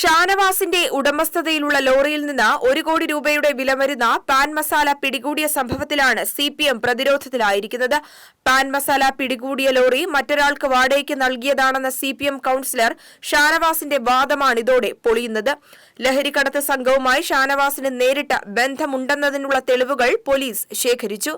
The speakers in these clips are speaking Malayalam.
ഷാനവാസിന്റെ ഉടമസ്ഥതയിലുള്ള ലോറിയിൽ നിന്ന് ഒരു കോടി രൂപയുടെ വില വരുന്ന പാൻ മസാല പിടികൂടിയ സംഭവത്തിലാണ് സി പി എം പ്രതിരോധത്തിലായിരിക്കുന്നത്. പാൻ മസാല പിടികൂടിയ ലോറി മറ്റൊരാൾക്ക് വാടകയ്ക്ക് നൽകിയതാണെന്ന സി പി എം കൌൺസിലർ ഷാനവാസിന്റെ വാദമാണ് ഇതോടെ പൊളിയുന്നത്. ലഹരിക്കടത്ത് സംഘവുമായി ഷാനവാസിന് നേരിട്ട് ബന്ധമുണ്ടെന്നതിനുള്ള തെളിവുകൾ പോലീസ് ശേഖരിച്ചു.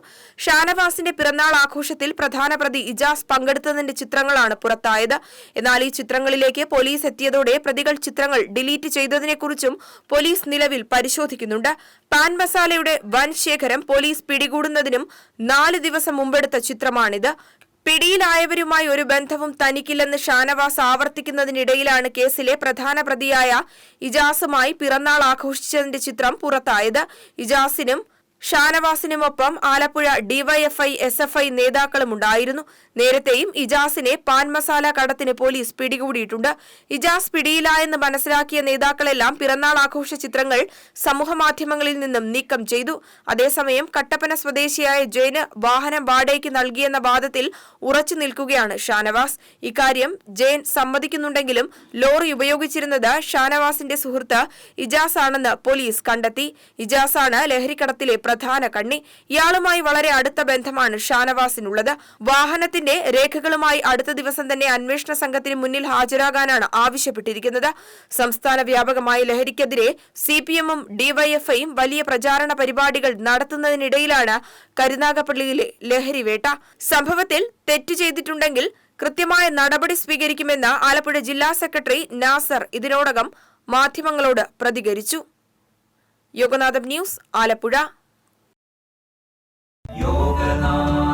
ഷാനവാസിന്റെ പിറന്നാൾ ആഘോഷത്തിൽ പ്രധാന പ്രതി ഇജാസ് പങ്കെടുത്തതിന്റെ ചിത്രങ്ങളാണ് പുറത്തായത്. എന്നാൽ ഈ ചിത്രങ്ങളിലേക്ക് പോലീസ് എത്തിയതോടെ പ്രതികൾ ചിത്രങ്ങൾ ഡിലീറ്റ് ചെയ്തതിനെക്കുറിച്ചും പോലീസ് നിലവിൽ പരിശോധിക്കുന്നുണ്ട്. പാൻ മസാലയുടെ വൻ ശേഖരം പോലീസ് പിടികൂടുന്നതിനും നാല് ദിവസം മുമ്പെടുത്ത ചിത്രമാണിത്. പിടിയിലായവരുമായി ഒരു ബന്ധവും തനിക്കില്ലെന്ന് ഷാനവാസ് ആവർത്തിക്കുന്നതിനിടയിലാണ് കേസിലെ പ്രധാന പ്രതിയായ ഇജാസുമായി പിറന്നാൾ ആഘോഷിച്ചതിന്റെ ചിത്രം പുറത്തായത്. ഇജാസിനും ഷാനവാസിനുമൊപ്പം Alappuzha DYFI S F I നേതാക്കളും ഉണ്ടായിരുന്നു. നേരത്തെയും ഇജാസിനെ പാൻ മസാല കടത്തിന് പോലീസ് പിടികൂടിയിട്ടുണ്ട്. ഇജാസ് പിടിയിലായെന്ന് മനസ്സിലാക്കിയ നേതാക്കളെല്ലാം പിറന്നാൾ ആഘോഷ ചിത്രങ്ങൾ സമൂഹമാധ്യമങ്ങളിൽ നിന്നും നീക്കം ചെയ്തു. അതേസമയം കട്ടപ്പന സ്വദേശിയായ ജയന് വാഹനം വാടകയ്ക്ക് നൽകിയെന്ന വാദത്തിൽ ഉറച്ചു നിൽക്കുകയാണ് ഷാനവാസ്. ഇക്കാര്യം ജയൻ സമ്മതിക്കുന്നുണ്ടെങ്കിലും ലോറി ഉപയോഗിച്ചിരുന്നത് ഷാനവാസിന്റെ സുഹൃത്ത് ഇജാസ് ആണെന്ന് പോലീസ് കണ്ടെത്തി. ഇജാസാണ് ലഹരിക്കടത്തിലെ പ്രധാന കണ്ണി. ഇയാളുമായി വളരെ അടുത്ത ബന്ധമാണ് ഷാനവാസിനുള്ളത്. വാഹനത്തിന്റെ രേഖകളുമായി അടുത്ത ദിവസം തന്നെ അന്വേഷണ സംഘത്തിന് മുന്നിൽ ഹാജരാകാനാണ് ആവശ്യപ്പെട്ടിരിക്കുന്നത്. സംസ്ഥാന വ്യാപകമായി ലഹരിക്കെതിരെ സി പി എമ്മും ഡിവൈഎഫ്ഐയും വലിയ പ്രചാരണ പരിപാടികൾ നടത്തുന്നതിനിടയിലാണ് കരുനാഗപ്പള്ളിയിലെ ലഹരിവേട്ട സംഭവത്തിൽ തെറ്റു ചെയ്തിട്ടുണ്ടെങ്കിൽ കൃത്യമായ നടപടി സ്വീകരിക്കുമെന്ന് ആലപ്പുഴ ജില്ലാ സെക്രട്ടറി നാസർ ഇതിനോടകം മാധ്യമങ്ങളോട് പ്രതികരിച്ചു. യോഗനാഥം ന്യൂസ് ആലപ്പുഴ. Yogananda.